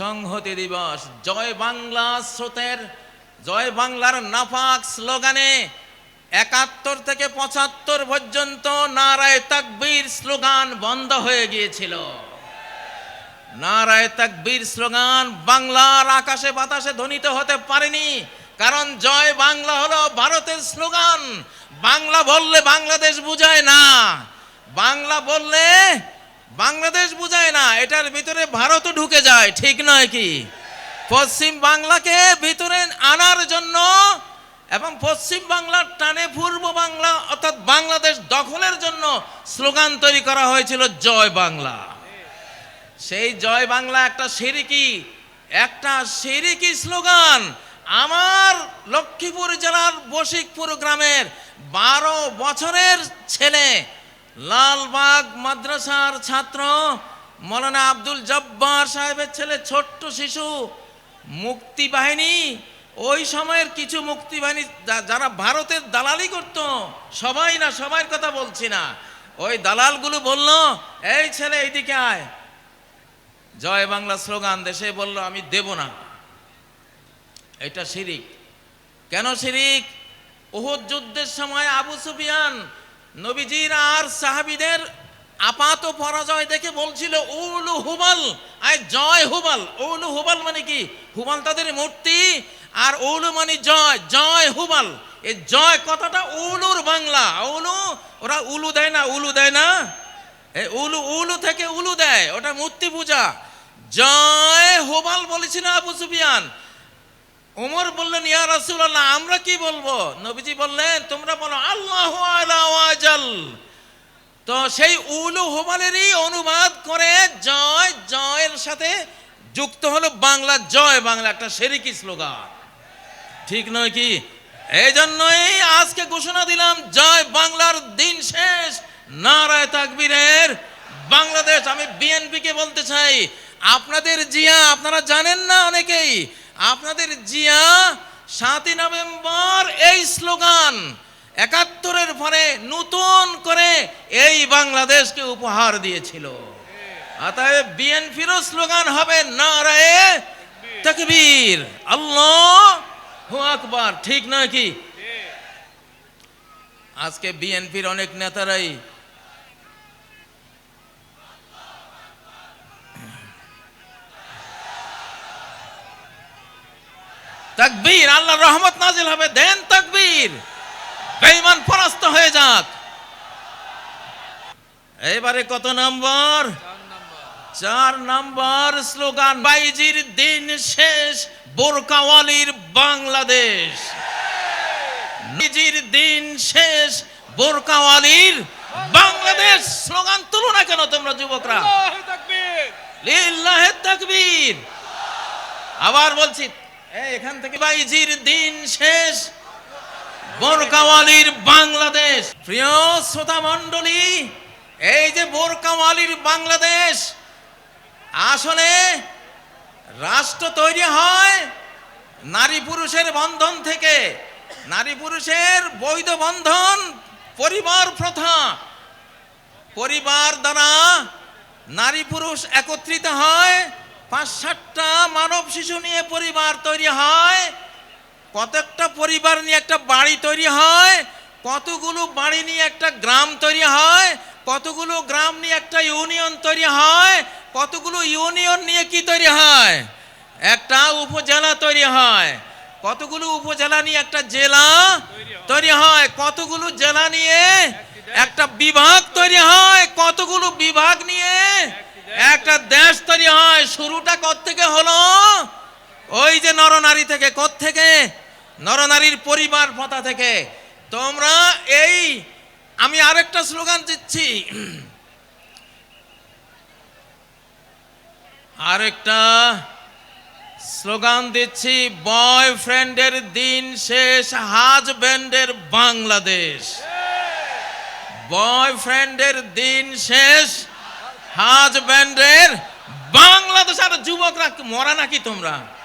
সংহতি দিবস। জয় বাংলা স্রোতের, জয় বাংলার নাফাক স্লোগানে একাত্তর থেকে পঁচাত্তর পর্যন্ত নারায় তাকবীর স্লোগান বন্ধ হয়ে গিয়েছিল। নারায় তাকবীর স্লোগান বাংলার আকাশে বাতাসে ধ্বনিত হতে পারেনি, কারণ জয় বাংলা হলো ভারতের স্লোগান। বাংলা বললে বাংলাদেশ বুঝায় না। বাংলা বললে বাংলাদেশ বুঝায় না, এটার ভিতরে ভারতও ঢুকে যায়, ঠিক নয় কি? পশ্চিম বাংলাকে ভিতরে আনার জন্য এবং পশ্চিম বাংলার টানে পূর্ব বাংলা, অর্থাৎ বাংলাদেশ দখলের জন্য স্লোগান তৈরি করা হয়েছিল, জয় বাংলা। সেই জয় বাংলা একটা সিরিকি একটা সিরিকি স্লোগান। আমার লক্ষ্মীপুর জেলার বশিকপুর গ্রামের বারো বছরের ছেলে লালবাগ মাদ্রাসার ছাত্র মৌলানা আব্দুল জব্বার সাহেবের ছেলে, ছোট্ট শিশু, মুক্তি বাহিনী। ওই সময়ের কিছু মুক্তি বাহিনী যারা ভারতের দালালি করত, সবাই না সবার কথা বলছি না। ওই দালালগুলো বলল, এই ছেলে, এইদিকে আয়। জয় বাংলা স্লোগান দেশে বলল, আমি দেব না। এটা শিরিক। কেন শিরিক? ওহুদ যুদ্ধের সময় আবু সুফিয়ান নবীজির আর সাহাবিদের আপাত পরাজয় দেখে বলছিল, উলু হুবাল আয় জয় হুবাল উলু হুবাল মানে কি? হুবাল তাদের মূর্তি, আর উলু মানে জয় জয় হুবাল এই জয় কথাটা উলুর বাংলা। উলু, ওরা উলু দেয় না, উলু দেয় না। এই উলু উলু থেকে উলু দেয়, ওটা মূর্তি পূজা। জয় হোবাল বলেছিল আবু সুফিয়ান। ওমর বললেন, ইয়া রাসূলুল্লাহ, আমরা কি বলব? নবীজি বললেন, তোমরা বলো, আল্লাহু তো সেই উলু হোবালেরই অনুবাদ করে জয়, জয়ের সাথে যুক্ত হলো বাংলা, জয় বাংলা, একটা সেরিকি স্লোগান। ঠিক নয় কি? এই জন্যই আজকে ঘোষণা দিলাম, জয় বাংলার দিন শেষ, নারায় তাকবীরের বাংলাদেশ। আমি বিএনপিকে বলতে চাই, আপনাদের জিয়া, আপনারা জানেন না অনেকেই, আপনাদের জিয়া সাতই নভেম্বর এই স্লোগান একাত্তরের পরে নতুন করে এই বাংলাদেশকে উপহার দিয়েছিল। অতএব বিএনপিরও স্লোগান হবে নারায়ে তকবীর। আল্লাহ হু আকবার, ঠিক নয় কি? আজকে বিএনপির অনেক নেতারাই তাকবীর আল্লাহ রহমত নাজিল হবে, দেন তাকবীর। বেঈমান পরাস্ত হয়ে যাক। এবারে কত নম্বর? চার নম্বর স্লোগান বাইজির দিন শেষ বোরকাওয়ালির বাংলাদেশ। নিজের দিন শেষ বোরকাওয়ালির বাংলাদেশ। স্লোগান তুলো না কেন তোমরা যুবকরা? লিল্লাহে তাকবীর। আবার বলছি এখান থেকে বাইজির দিন শেষ বোরকাওয়ালির বাংলাদেশ। প্রিয় শ্রোতা মণ্ডলী, এই যে বোরকাওয়ালির বাংলাদেশ, আসলে রাষ্ট্র তৈরি হয় নারী পুরুষের বন্ধন থেকে। নারী পুরুষের বৈধ বন্ধন পরিবার প্রথা। পরিবার দ্বারা নারী পুরুষ একত্রিত হয় পাঁচ সাতটা মানব শিশু নিয়ে পরিবার তৈরি হয়। কতকটা পরিবার নিয়ে একটা বাড়ি তৈরি হয়, কতগুলো বাড়ি নিয়ে একটা গ্রাম তৈরি হয়, কতগুলো গ্রাম নিয়ে একটা ইউনিয়ন তৈরি হয়, কতগুলো ইউনিয়ন নিয়ে কি তৈরি হয়? একটা উপজেলা তৈরি হয়, কতগুলো উপজেলা নিয়ে একটা জেলা তৈরি হয়, কতগুলো জেলা নিয়ে একটা বিভাগ তৈরি হয়, কতগুলো বিভাগ নিয়ে একটা দেশ তৈরি হয়। শুরুটা কত থেকে হলো ওই যে নরনারী থেকে থেকে নরনারীর পরিবার পথা থেকে। তোমরা এই, আমি আরেকটা স্লোগান দিচ্ছি। আরেকটা স্লোগান দিচ্ছি, বয়ফ্রেন্ডের দিন শেষ হাজব্যান্ডের বাংলাদেশ। বয়ফ্রেন্ডের দিন শেষ হাজব্যান্ডের বাংলাদেশ। আর যুবকরা মরা নাকি তোমরা?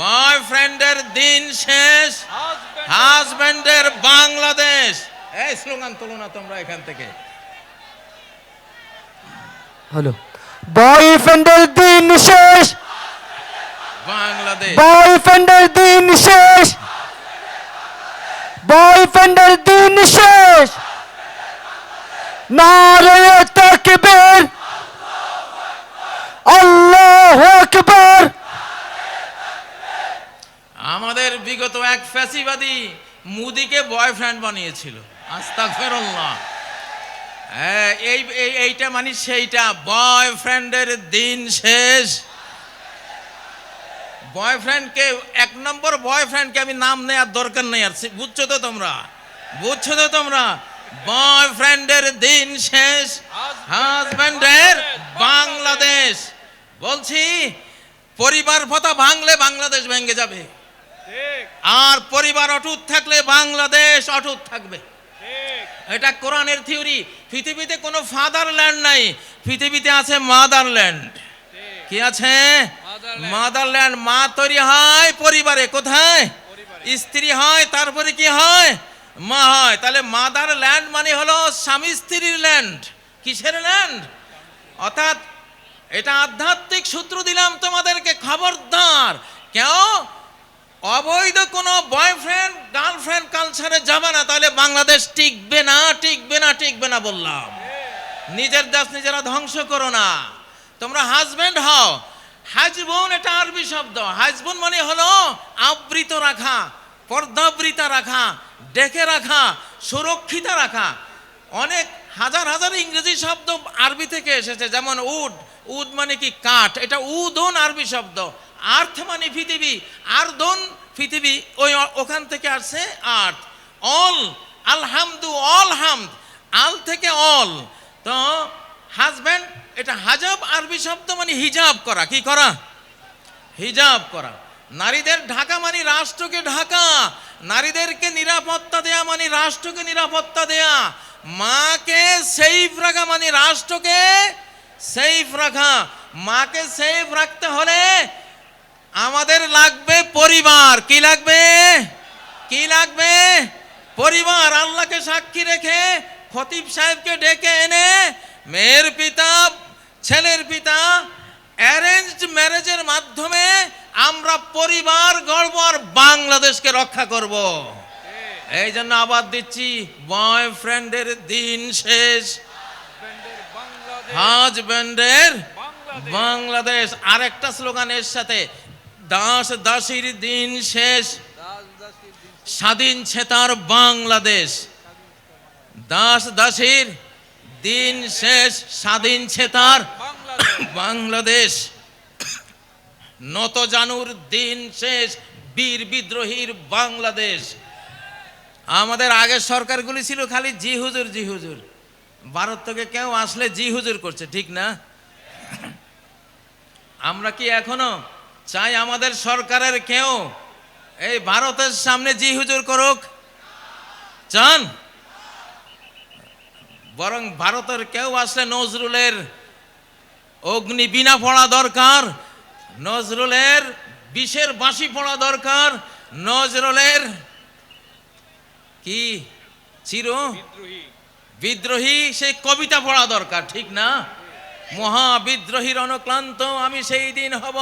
বয়ফ্রেন্ডের দিন শেষ হাজব্যান্ডের বাংলাদেশ। এই স্লোগান তুলো না তোমরা এখান থেকে। হ্যালো বয়ফ্রেন্ডের দিন শেষ বাংলাদেশ। বয়ফ্রেন্ডের দিন শেষ বয়ফ্রেন্ডের দিন শেষ। নারে তাকবীর আল্লাহ আকবার আমাদের বিগত এক ফ্যাসিবাদী মুদিকে বয়ফ্রেন্ড বানিয়েছিল। আস্তা ফেরল্লাহ হ্যাঁ এই, এই- এইটা মানে সেইটা। বয়ফ্রেন্ডের দিন শেষ। বয়ফ্রেন্ডকে, এক নম্বর বয়ফ্রেন্ডকে আমি নাম নেওয়ার দরকার নেই আর বুঝছ তো তোমরা? বুঝছ তো তোমরা? বয়ফ্রেন্ডের দিন শেষ। হাজব্যান্ডের বাংলাদেশ। বলছি, পরিবার ভাঙলে বাংলাদেশ ভেঙে যাবে। আর পরিবার অটুট থাকলে বাংলাদেশ অটুট থাকবে। এটা কোরআনের থিওরি। পৃথিবীতে কোনো ফাদারল্যান্ড নাই। পৃথিবীতে আছে মাদারল্যান্ড। কি আছে? মাদারল্যান্ড। মা তৈরি হয় পরিবারে কোথায়? স্ত্রী হয় তারপরে কি হয়? মা হয়। তাহলে মাদার ল্যান্ড মানে হলো স্বামী স্ত্রীর ল্যান্ড কিসের ল্যান্ড অর্থাৎ এটা আধ্যাত্মিক সূত্র দিলাম তোমাদেরকে খবরদার। কেউ অবৈধ কোনো বয়ফ্রেন্ড গার্লফ্রেন্ড কালচারে যাবে না, তাহলে বাংলাদেশ টিকবে না টিকবে না টিকবে না বললাম। নিজের দেশ নিজেরা ধ্বংস করো না। তোমরা হাজবেন্ড হও। হাজবোন এটা আরবি শব্দ। হাজবোন মানে হলো আবৃত রাখা, পর্দাবৃতা রাখা, ডেকে রাখা, সুরক্ষিত রাখা। অনেক হাজার হাজার ইংরেজি শব্দ আরবি থেকে এসেছে, যেমন উড উড মানে কি কাঠ? এটা উদন আরবি শব্দ। আর্থ মানে পৃথিবী আর্দন পৃথিবী, ওই ওখান থেকে আসছে আর্থ। অল, আলহামদু অল হামদ আল থেকে অল। তো হাজব্যান্ড, এটা হাজাব, আরবি শব্দ মানে হিজাব করা। কি করা? হিজাব করা। নারীদের ঢাকা মানে রাষ্ট্রকে ঢাকা। নারীদেরকে নিরাপত্তা দেয়া মানে রাষ্ট্রকে নিরাপত্তা দেয়া। মাকে সেফ রাখা মানে রাষ্ট্রকে সেফ রাখা। মাকে সেফ রাখতে হলে আমাদের লাগবে পরিবার। কি লাগবে? কি লাগবে? পরিবার। আল্লাহকে সাক্ষী রেখে খতিব সাহেবকে ডেকে এনে মেয়ের পিতা ছেলের পিতা অ্যারেঞ্জড ম্যারেজের মাধ্যমে আমরা পরিবার গর্ব আর বাংলাদেশকে রক্ষা করব। এই জন্য আবার দিচ্ছি বয়ফ্রেন্ডের দিন শেষ। হাজব্যান্ডের বাংলাদেশ। আরেকটা স্লোগান এর সাথে। দাস দাসীর দিন শেষ, স্বাধীন ছেতার বাংলাদেশ। দাস দাসীর দিন শেষ, স্বাধীন ছেতার বাংলাদেশ। নত জানুর দিন শেষ, বীর বিদ্রোহীর বাংলাদেশ। আমাদের আগের সরকারগুলি ছিল খালি জি হুজুর জি হুজুর। ভারত থেকে কেউ আসলে জি হুজুর করছে, ঠিক না? আমরা কি এখনও চাই আমাদের সরকারের কেউ। এই ভারতের সামনে জি হুজুর করুক। চান? বরং ভারতের কেউ আসলে নজরুলের অগ্নি বিনা পড়া দরকার নজরুলের বিষের বাঁশি পড়া দরকার নজরুলের কি চির? বিদ্রোহী। সেই কবিতা পড়া দরকার ঠিক না? মহা বিদ্রোহীর অনুক্লান্ত আমি সেই দিন হব।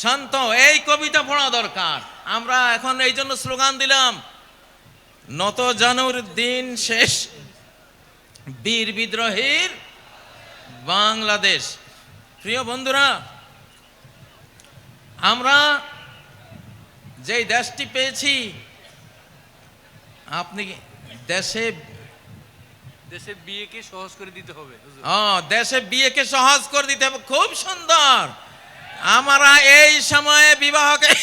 শান্ত এই কবিতা পড়া দরকার। আমরা এখন এই জন্য স্লোগান দিলাম নত জানুর দিন শেষ বীর বিদ্রোহীর বাংলাদেশ। প্রিয় বন্ধুরা আমরা যেই দেশটি পেয়েছি আপনি দেশে দেশে বিয়েকে সহজ করে দিতে হবে। ও দেশে বিয়েকে সহজ করে দিতে হবে। খুব সুন্দর। আমরা এই সময়ে বিবাহকে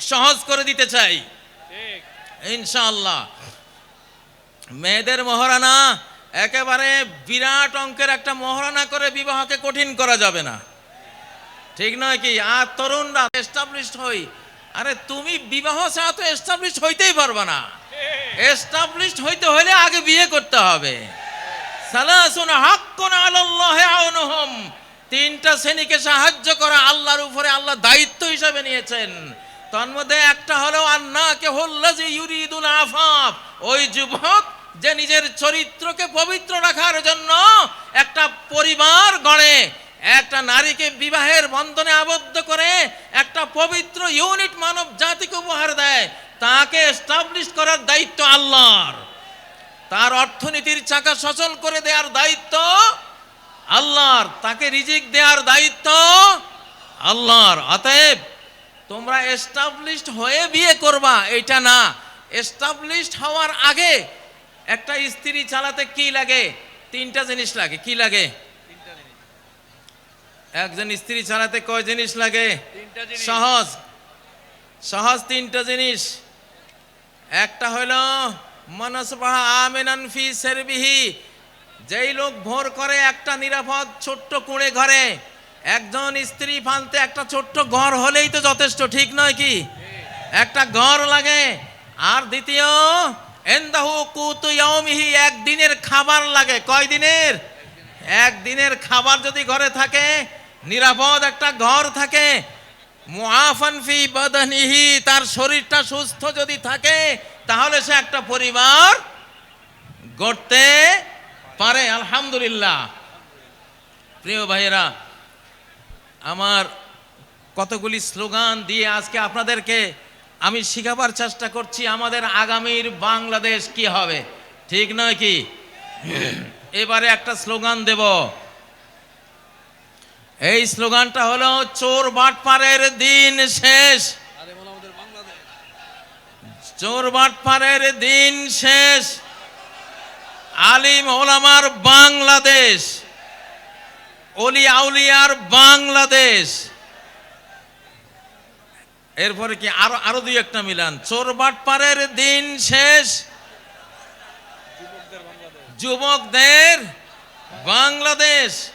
সহজ করে দিতে চাই। ইনশাআল্লাহ। মেয়েদের মহারানা একেবারে বিরাট অঙ্কের একটা মহারানা করে বিবাহকে কঠিন করা যাবে না। ঠিক নয় কি? আর তরুণরা এস্টাবলিশড হই। আরে তুমি বিবাহ ছাড়া তো এস্টাবলিশড হইতেই পারবে না। এস্টাবলিশড হইতে হলে আগে বিয়ে করতে হবে। সালাসুন হাক্কুন আলাল্লাহি আউনুহুম। তিনটা শ্রেণীকে সাহায্য করা আল্লাহর উপরে আল্লাহ দায়িত্ব হিসাবে নিয়েছেন। তন্মধ্যে একটা হলো, আন্নাকে হল্লাজি ইউরিদুল আফাফ। ওই যুবক যে নিজের চরিত্রকে পবিত্র রাখার জন্য একটা পরিবার গড়ে, একটা নারীকে বিবাহের বন্ধনে আবদ্ধ করে, একটা পবিত্র ইউনিট মানব জাতিকে উপহার দেয়, তাকে এস্টাবলিশ করার দায়িত্ব আল্লাহর। তার অর্থনীতির চাকা সচল করে দেওয়ার দায়িত্ব আল্লাহর তাকে রিজিক দেওয়ার দায়িত্ব আল্লাহর। অতএব তোমরা এস্টাবলিশড হয়ে বিয়ে করবা এটা না। এস্টাবলিশড হওয়ার আগে একটা স্ত্রী চালাতে কি লাগে? তিনটা জিনিস লাগে। কি লাগে? একজন স্ত্রী চালাতে কয় জিনিস লাগে? তিনটা সহজ। সহজ তিনটা জিনিস। একটা হলো মনসবাহা আমেনান ফি সেরবিহি যেই লোক ভোর করে একটা নিরাপদ ছোট্ট কুঁড়ে ঘরে, একজন স্ত্রী ফালতে একটা ছোট্ট ঘর হলেই তো যথেষ্ট, ঠিক নয় কি? একটা ঘর লাগে। আর দ্বিতীয়, এন্দাহু কুতু একদিনের খাবার লাগে। কয় দিনের? একদিনের খাবার যদি ঘরে থাকে, নিরাপদ একটা ঘর থাকে। মুআফান ফি বাদানিহি, তার শরীরটা সুস্থ যদি থাকে, তাহলে সে একটা পরিবার গড়তে পারে আলহামদুলিল্লাহ। প্রিয় ভাইয়েরা আমার কতগুলি স্লোগান দিয়ে আজকে আপনাদেরকে আমি শিখাবার চেষ্টা করছি আমাদের আগামীর বাংলাদেশ কি হবে। ঠিক নয় কি? এবারে একটা স্লোগান দেব। এই স্লোগানটা হলো চোর বাটপারের দিন শেষ। চোর বাটপারের দিন শেষ। আলিম ওলামার বাংলাদেশ, অলি আউলিয়ার বাংলাদেশ। এরপরে কি আরও আরও দুই একটা মিলান? চোর বাটপারের দিন শেষ। যুবকদের বাংলাদেশ।